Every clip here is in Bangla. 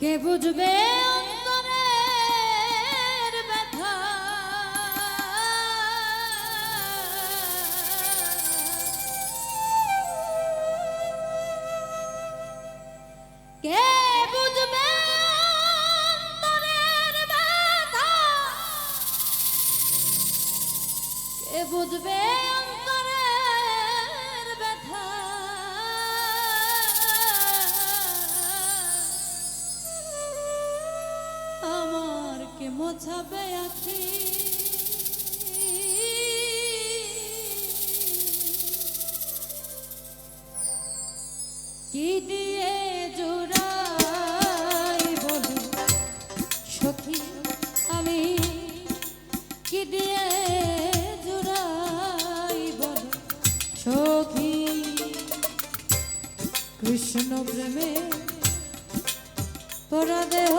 কে বুঝবে অন্তরের ব্যথা? কে বুঝবে অন্তরের ব্যথা? কে বুঝবে মোছাবে আখি। কি দিয়ে জোড়াই বলি, সখী, আমি? কি দিয়ে জোড়াই বলি, সখী? কৃষ্ণ প্রেমে তোরা দেহ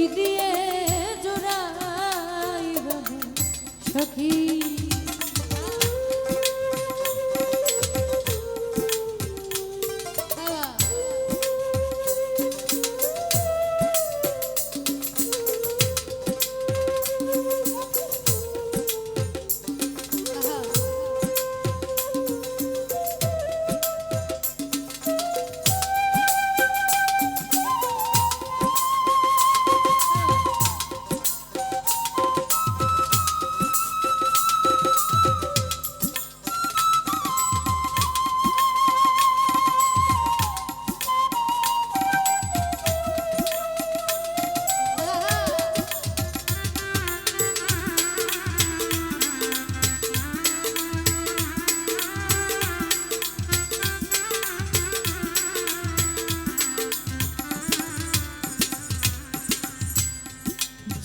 কি দিয়ে জোড়াই সখী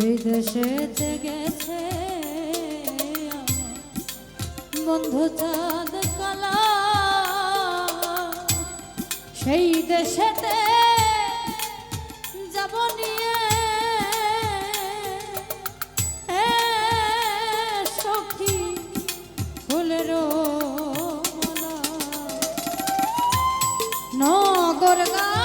যে দেশে গেছে বন্ধু চাঁদ কলা। সেই দেশেতে যাব নিয়ে নগর গায়ে